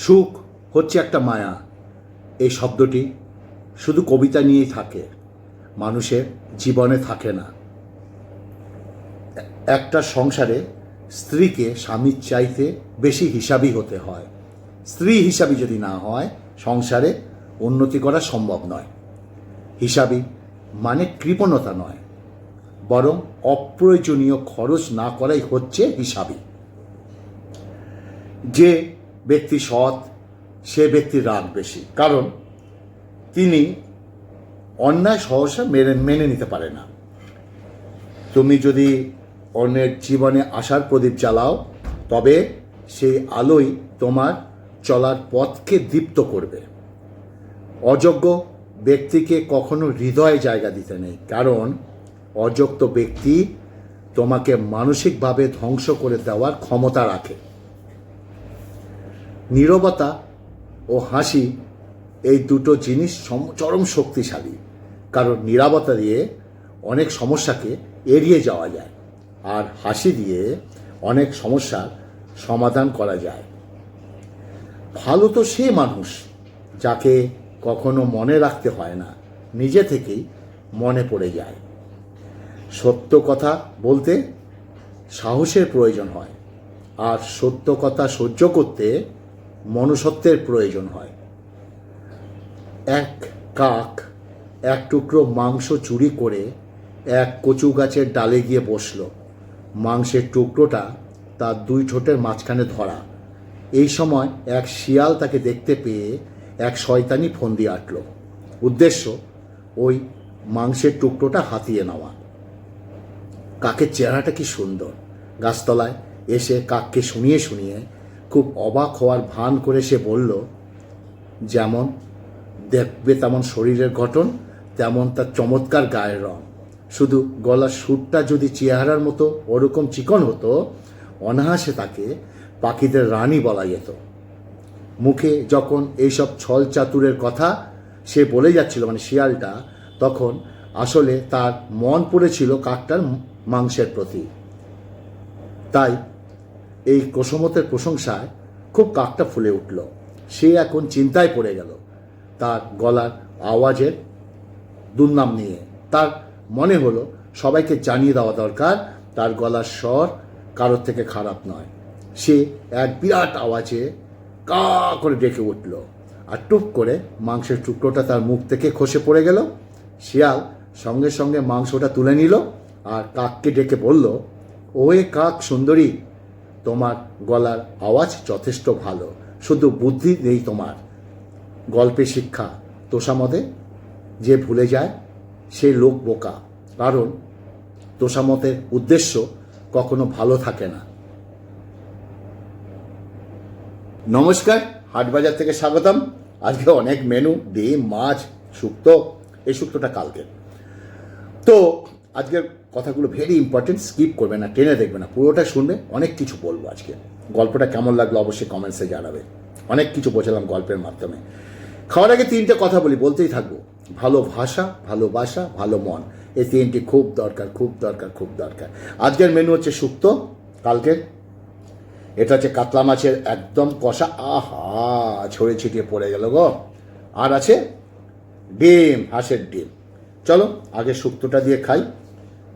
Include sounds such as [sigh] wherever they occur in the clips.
সুখ হচ্ছে একটা মায়া। এই শব্দটি শুধু কবিতা নিয়েই থাকে, মানুষের জীবনে থাকে না। একটা সংসারে স্ত্রীকে স্বামীর চাইতে বেশি হিসাবই হতে হয়। স্ত্রী হিসাবই যদি না হয়, সংসারে উন্নতি করা সম্ভব নয়। হিসাবি মানে কৃপণতা নয়, বরং অপ্রয়োজনীয় খরচ না করাই হচ্ছে হিসাবি। যে ব্যক্তি সৎ, সে ব্যক্তির রাগ বেশি। কারণ তিনি অন্যায় সহসা মেনে মেনে নিতে পারে না। তুমি যদি অন্যের জীবনে আশার প্রদীপ জ্বালাও, তবে সেই আলোই তোমার চলার পথকে দীপ্ত করবে। অযোগ্য ব্যক্তিকে কখনো হৃদয়ে জায়গা দিতে নেই, কারণ অযোগ্য ব্যক্তি তোমাকে মানসিকভাবে ধ্বংস করে দেওয়ার ক্ষমতা রাখে। নীরবতা ও হাসি এই দুটো জিনিস চরম শক্তিশালী। কারণ নীরবতা দিয়ে অনেক সমস্যাকে এড়িয়ে যাওয়া যায় আর হাসি দিয়ে অনেক সমস্যার সমাধান করা যায়। ভালো তো সে মানুষ যাকে কখনো মনে রাখতে হয় না, নিজে থেকেই মনে পড়ে যায়। সত্য কথা বলতে সাহসের প্রয়োজন হয় আর সত্য কথা সহ্য করতে মনুষ্যত্বের প্রয়োজন হয়। এক কাক, এক টুকরো মাংস চুরি করে এক কচু গাছের ডালে গিয়ে বসল। মাংসের টুকরোটা তার দুই ঠোঁটের মাঝখানে ধরা। এই সময় এক শিয়াল তাকে দেখতে পেয়ে এক শয়তানি ফন্দি আটল। উদ্দেশ্য, ওই মাংসের টুকরোটা হাতিয়ে নেওয়া। কাকের চেহারাটা কি সুন্দর। গাছতলায় এসে কাককে শুনিয়ে শুনিয়ে খুব অবাক হওয়ার ভান করে সে বলল, যেমন দেখবে তেমন শরীরের গঠন, তেমন তার চমৎকার গায়ের রং। শুধু গলার সুরটা যদি চেহারার মতো ওরকম চিকন হতো, অনায়াসে তাকে পাখিদের রানী বলা যেত। মুখে যখন এইসব ছল চাতুরের কথা সে বলে যাচ্ছিল মানে শিয়ালটা, তখন আসলে তার মন পড়েছিল কাকটার মাংসের প্রতি। তাই এই কোসমতের প্রশংসায় খুব কাকটা ফুলে উঠল। সে এখন চিন্তায় পড়ে গেল। তার গলার আওয়াজের দুর্নাম নিয়ে। তার মনে হলো সবাইকে জানিয়ে দেওয়া দরকার, তার গলার স্বর কারোর থেকে খারাপ নয়। সে এক বিরাট আওয়াজে কা করে ডেকে উঠল আর টুপ করে মাংসের টুকরোটা তার মুখ থেকে খসে পড়ে গেল। শিয়াল সঙ্গে সঙ্গে মাংসটা তুলে নিল আর কাককে ডেকে বলল ওয়ে কাক সুন্দরী তোমার গলার আওয়াজ যথেষ্ট ভালো। শুধু বুদ্ধি নেই তোমার। গল্পে শিক্ষা। তোষামদে যে ভুলে যায়, সে লোক বোকা। কারণ তোষামতের উদ্দেশ্য কখনো ভালো থাকে না। নমস্কার, হাটবাজার থেকে স্বাগতম। আজকে অনেক মেনু, ডিম, মাছ, শুক্তো। এই শুক্তোটা কালকে তো, আজকের কথাগুলো ভেরি ইম্পর্টেন্ট স্কিপ করবে না, টেনে দেখবে না, পুরোটা শুনবে, অনেক কিছু বলব আজকে। গল্পটা কেমন লাগল অবশ্যই কমেন্টসে জানাবে। অনেক কিছু বোঝালাম গল্পের মাধ্যমে। খাওয়ার আগে তিনটে কথা বলি, বলতেই থাকব। ভালো ভাষা ভালোবাসা ভালো মন, এই তিনটি খুব দরকার খুব দরকার খুব দরকার। আজকের মেনু হচ্ছে শুক্তো, কালকের? এটা হচ্ছে কাতলা মাছের একদম কষা, আহা ছড়ে ছিটিয়ে পড়ে গেল গো। আর আছে ডিম, হাঁসের ডিম। চলো, আগে শুক্তোটা দিয়ে খাই।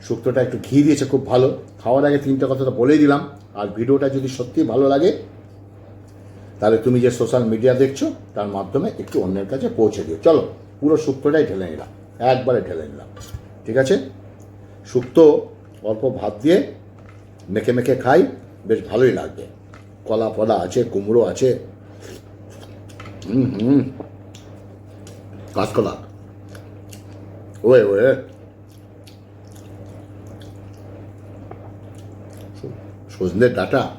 শুক্তোটা একটু ঘি দিয়েছে, খুব ভালো। খাওয়ার আগে তিনটে কথা তো বলেই দিলাম। আর ভিডিওটা যদি সত্যি ভালো লাগে, তাহলে তুমি যে সোশ্যাল মিডিয়া দেখছ, তার মাধ্যমে একটু অন্যের কাছে পৌঁছে দিও। চলো, পুরো শুক্তোটাই ঢেলে নিলাম। একবারে ঢেলে নিলাম। ঠিক আছে? শুক্তো অল্প ভাত দিয়ে মেখে মেখে খাই, বেশ ভালোই লাগবে। কলা ফলা আছে, কুমড়ো আছে। হুম হুম। কাঁচকলা। ওয়ে ওয়ে। সজনের ডাটা?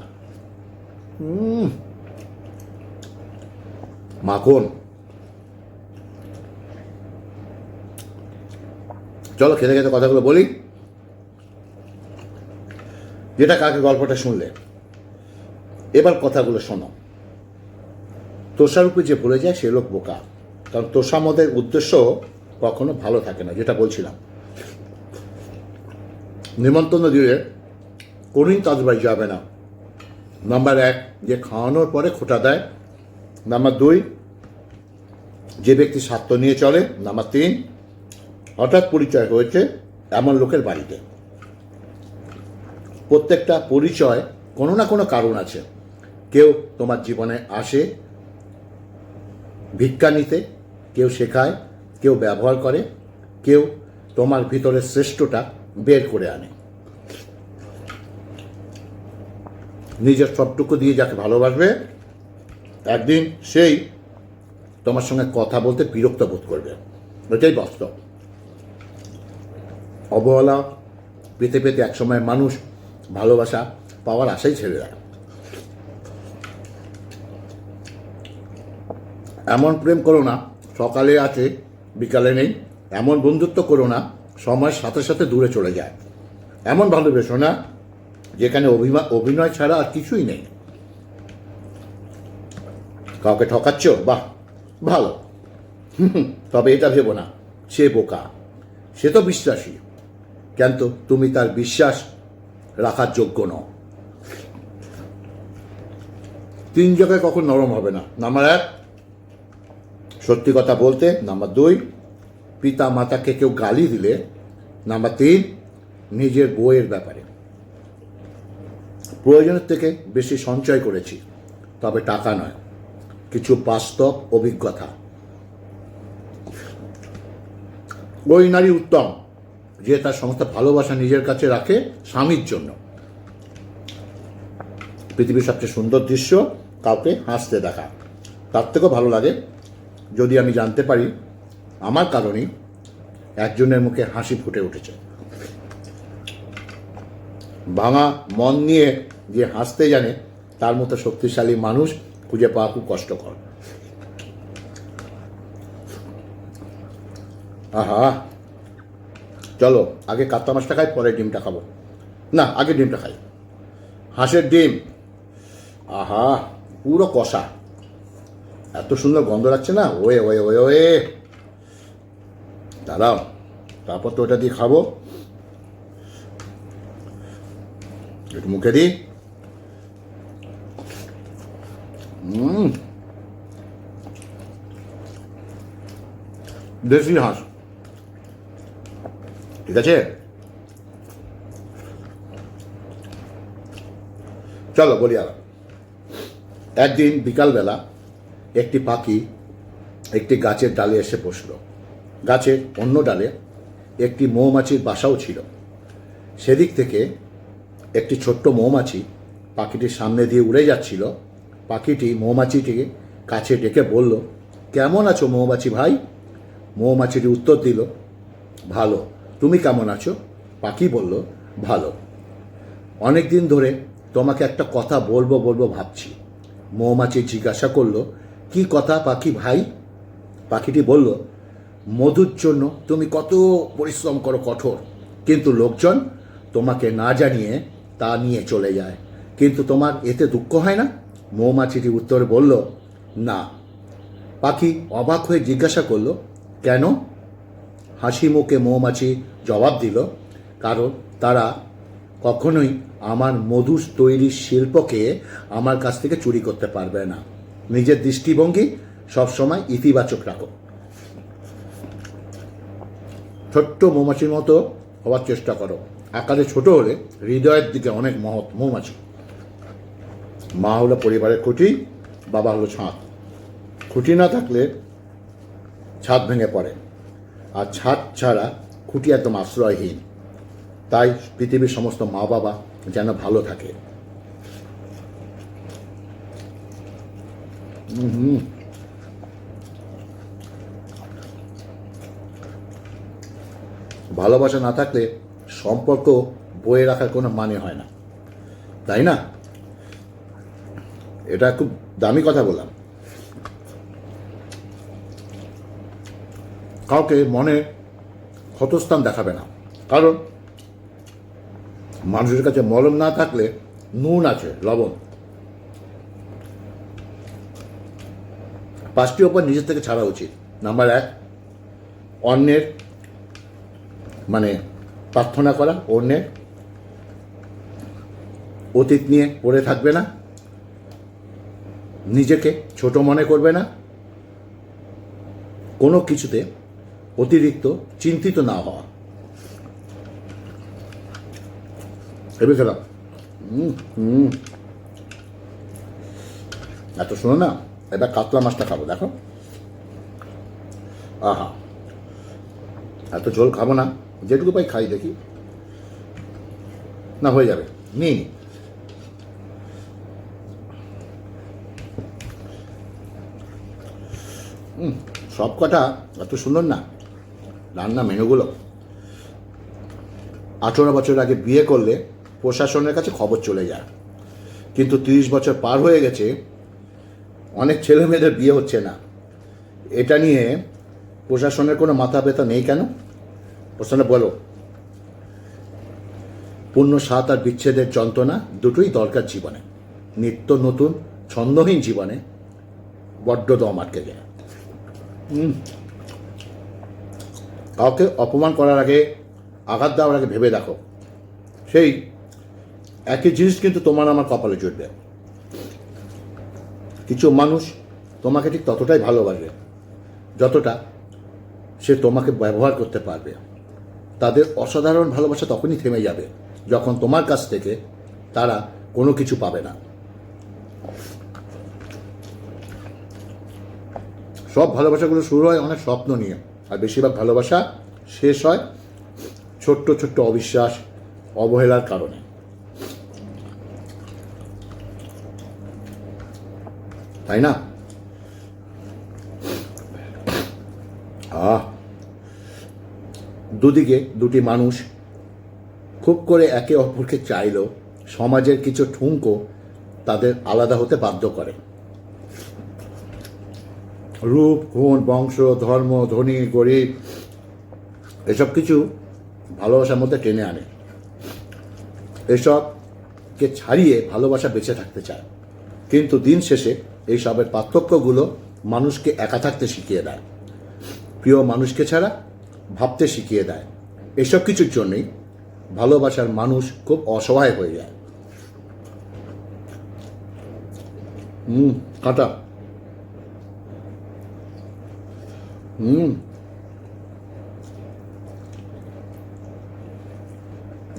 মাখন। চলো খেতে খেতে কথাগুলো বলি। যেটা কাকে গল্পটা শুনলে। এবার কথাগুলো শোনো। তোষার যে ভুলে যায় সে লোক বোকা। কারণ তোষামদের উদ্দেশ্য কখনো ভালো থাকে না, যেটা বলছিলাম। নিমন্ত্রণ দিয়ে তাদের বাড়ি যাবে না। নাম্বার এক, যে খাওয়ানোর পরে খোটা দেয়। নাম্বার দুই, যে ব্যক্তি স্বার্থ নিয়ে চলে। নাম্বার তিন, হঠাৎ পরিচয় হয়েছে এমন লোকের বাড়িতে। প্রত্যেকটা পরিচয় কোনো না কোনো কারণ আছে। কেউ তোমার জীবনে আসে, ভিক্ষা নিতে, কেউ শেখায়, কেউ ব্যবহার করে, কেউ তোমার ভিতরের শ্রেষ্ঠটা বের করে আনে। নিজের সবটুকু দিয়ে যাকে ভালোবাসবে, একদিন সেই তোমার সঙ্গে কথা বলতে বিরক্ত বোধ করবে। এটাই বাস্তব। অবহেলা পেতে পেতে একসময় মানুষ ভালোবাসা পাওয়ার আশাই ছেড়ে দেয়। এমন প্রেম করো না, সকালে আছে, বিকালে নেই। এমন বন্ধুত্ব করো না, সময়ের সাথে সাথে দূরে চলে যায়। এমন ভালোবেসো না যেখানে অভিমা- অভিনয় ছাড়া আর কিছুই নেই। কাউকে ঠকাচ্ছ? বাহ, ভালো। [laughs] তবে এটা ভেবো না, সে বোকা। সে তো বিশ্বাসী। কিন্তু তুমি তার বিশ্বাস রাখার যোগ্য ন তিন জায়গায় কখন নরম হবে না? নাম্বার এক, সত্যি কথা বলতে। নাম্বার দুই পিতা মাতাকে কেউ গালি দিলে। নাম্বার তিন, নিজের বইয়ের ব্যাপারে। প্রয়োজনের থেকে বেশি সঞ্চয় করেছি, তবে টাকা নয়, কিছু বাস্তব অভিজ্ঞতা। ওই নারী উত্তম, যে তার সমস্ত ভালোবাসা নিজের কাছে রাখে স্বামীর জন্য। পৃথিবীর সবচেয়ে সুন্দর দৃশ্য, কাউকে হাসতে দেখা। তার থেকেও ভালো লাগে, যদি আমি জানতে পারি, আমার কারণেই একজনের মুখে হাসি ফুটে উঠেছে। ভাঙা মন নিয়ে যে হাসতে জানে, তার মতো শক্তিশালী মানুষ খুঁজে পাওয়া খুব কষ্টকর। আহা! চলো, আগে কাতলা মাছটা খাই, পরে ডিমটা খাব। না, আগে ডিমটা খাই। হাঁসের ডিম। আহা, পুরো কষা। এত সুন্দর গন্ধ লাগছে না? ওয়ে ওয়ে ওয়ে ওয়ে। দাঁড়াও, তারপর তো ওটা দিয়ে খাব। একটু মুখে দিই হুম দেশি হাঁস ঠিক আছে চলো বলি আর একদিন বিকালবেলা একটি পাখি একটি গাছের ডালে এসে বসল। গাছের অন্য ডালে একটি মৌমাছির বাসাও ছিল। সেদিক থেকে একটি ছোট্ট মৌমাছি পাখিটির সামনে দিয়ে উড়ে যাচ্ছিল। পাখিটি মৌমাছিটিকে কাছে ডেকে বলল, কেমন আছো মৌমাছি ভাই? মৌমাছিটি উত্তর দিল, ভালো। তুমি কেমন আছো? পাখি বলল, ভালো। অনেক দিন ধরে তোমাকে একটা কথা বলব বলব ভাবছি। মৌমাছি জিজ্ঞাসা করল, কি কথা পাখি ভাই? পাখিটি বলল, মধুর জন্য তুমি কত পরিশ্রম করো কঠোর, কিন্তু লোকজন তোমাকে না জানিয়ে তা নিয়ে চলে যায়। কিন্তু তোমার এতে দুঃখ হয় না? মৌমাছিটি উত্তরে বলল, না। পাখি অবাক হয়ে জিজ্ঞাসা করল, কেন? হাসি মুখে মৌমাছি জবাব দিল, কারণ তারা কখনোই আমার মধু তৈরির শিল্পকে আমার কাছ থেকে চুরি করতে পারবে না। নিজের দৃষ্টিভঙ্গি সবসময় ইতিবাচক রাখো। ছোট্ট মৌমাছির মতো হওয়ার চেষ্টা করো। আকারে ছোট হলে হৃদয়ের দিকে অনেক মহৎ মৌমাছি। মা হলো পরিবারের খুঁটি, বাবা হলো ছাদ। খুঁটি না থাকলে ছাদ ভেঙে পড়ে। আর ছাদ ছাড়া খুঁটি একদম আশ্রয়হীন। তাই পৃথিবীর সমস্ত মা বাবা যেন ভালো থাকে। হুম। ভালোবাসা না থাকলে সম্পর্ক বয়ে রাখার কোনো মানে হয় না। তাই না? এটা খুব দামি কথা বললাম। কাউকে মনে ক্ষতস্থান দেখাবে না। কারণ মানুষের কাছে মলম না থাকলে নুন আছে, লবণ। পাঁচটি ওপর নিজের থেকে ছাড়া উচিত। নাম্বার এক, অন্যের মানে প্রার্থনা করা, অন্যের অতীত নিয়ে পড়ে থাকবে না। নিজেকে ছোট মনে করবে না। কোনো কিছুতে অতিরিক্ত চিন্তিত না হওয়া। হুম এত শোনো না, এবার কাতলা মাছটা খাব, দেখো। আহা, এত ঝোল খাব না, যেটুকু পাই খাই দেখি। না, হয়ে যাবে নিই হুম সব কটা এত সুন্দর না। রান্না মেনুগুলো। আঠেরো বছর আগে বিয়ে করলে প্রশাসনের কাছে খবর চলে যায়। কিন্তু তিরিশ বছর পার হয়ে গেছে, অনেক ছেলে মেয়েদের বিয়ে হচ্ছে না। এটা নিয়ে প্রশাসনের কোনো মাথা ব্যথা নেই কেন? প্রশ্নটা বলো। পূর্ণ সাত আর বিচ্ছেদের যন্ত্রণা দুটোই দরকার জীবনে। নিত্য নতুন, ছন্দহীন জীবনে বড্ড দম আটকে যায়। কাউকে অপমান করার আগে, আঘাত দেওয়ার আগে ভেবে দেখো। সেই একই জিনিস কিন্তু তোমার আমার কপালে জুটবে। কিছু মানুষ তোমাকে ঠিক ততটাই ভালোবাসবে, যতটা সে তোমাকে ব্যবহার করতে পারবে। তাদের অসাধারণ ভালোবাসা তখনই থেমে যাবে, যখন তোমার কাছ থেকে তারা কোনো কিছু পাবে না। সব ভালোবাসাগুলো শুরু হয় অনেক স্বপ্ন নিয়ে। আর বেশিরভাগ ভালোবাসা শেষ হয় ছোট্ট ছোট্ট অবিশ্বাস, অবহেলার কারণে। তাই না? আহ! দুদিকে দুটি মানুষ খুব করে একে অপরকে চাইল সমাজের কিছু ঠুনকো তাদের আলাদা হতে বাধ্য করে। রূপ, গুণ, বংশ, ধর্ম ধনী গরিব এসব কিছু ভালোবাসার মধ্যে টেনে আনে। এসবকে ছাড়িয়ে ভালোবাসা বেঁচে থাকতে চায়। কিন্তু দিন শেষে এই সবের পার্থক্যগুলো মানুষকে একা থাকতে শিখিয়ে দেয়। প্রিয় মানুষকে ছাড়া ভাবতে শিখিয়ে দেয়। এসব কিছুর জন্যই ভালোবাসার মানুষ খুব অসহায় হয়ে যায়। হুম, কাটা। হুম।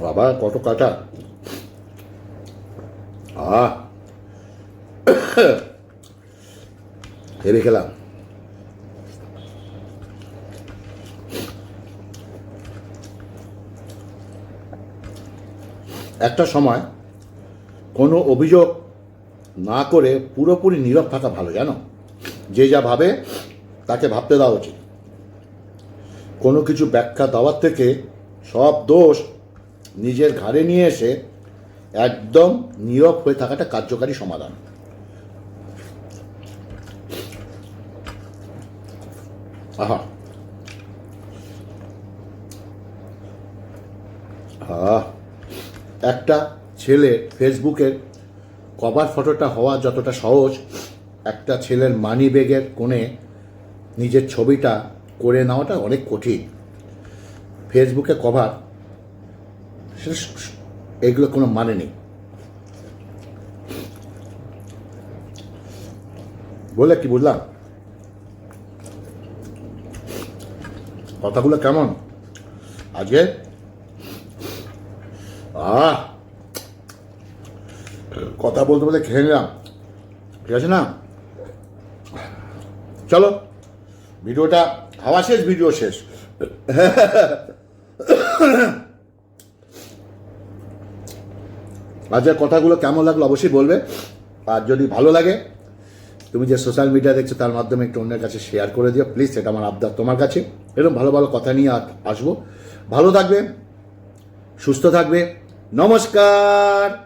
বাবা, কত কাটা। আহ। হেরে খেলাম। একটা সময় কোনো অভিযোগ না করে পুরোপুরি নীরব থাকা ভালো, জানো? যে যা ভাবে তাকে ভাবতে দেওয়া উচিত। কোনো কিছু ব্যাখ্যা দেওয়ার থেকে সব দোষ নিজের ঘাড়ে নিয়ে এসে একদম নীরব হয়ে থাকাটা কার্যকারী সমাধান। আহা। একটা ছেলে ফেসবুকের কভার ফটোটা হওয়া যতটা সহজ, একটা ছেলের মানি ব্যাগের কোণে নিজের ছবিটা করে নেওয়াটা অনেক কঠিন। ফেসবুকে কভার এগুলো কোনো মানে নেই। বলে কি বুঝলাম? কথাগুলো কেমন? আজকে? আহ! কথা বলতে বলতে খেয়ে নিলাম। ঠিক আছে না? চলো। ভিডিওটা হাওয়া শেষ, ভিডিও শেষ। আজকের কথাগুলো কেমন লাগল অবশ্যই বলবে। আর যদি ভালো লাগে, তুমি যে সোশ্যাল মিডিয়া দেখছ তার মাধ্যমে একটু অন্যের কাছে শেয়ার করে দিও। প্লিজ সেটা আমার আবদার তোমার কাছে। এরকম ভালো ভালো কথা নিয়ে আসব। ভালো থাকবে, সুস্থ থাকবে। নমস্কার!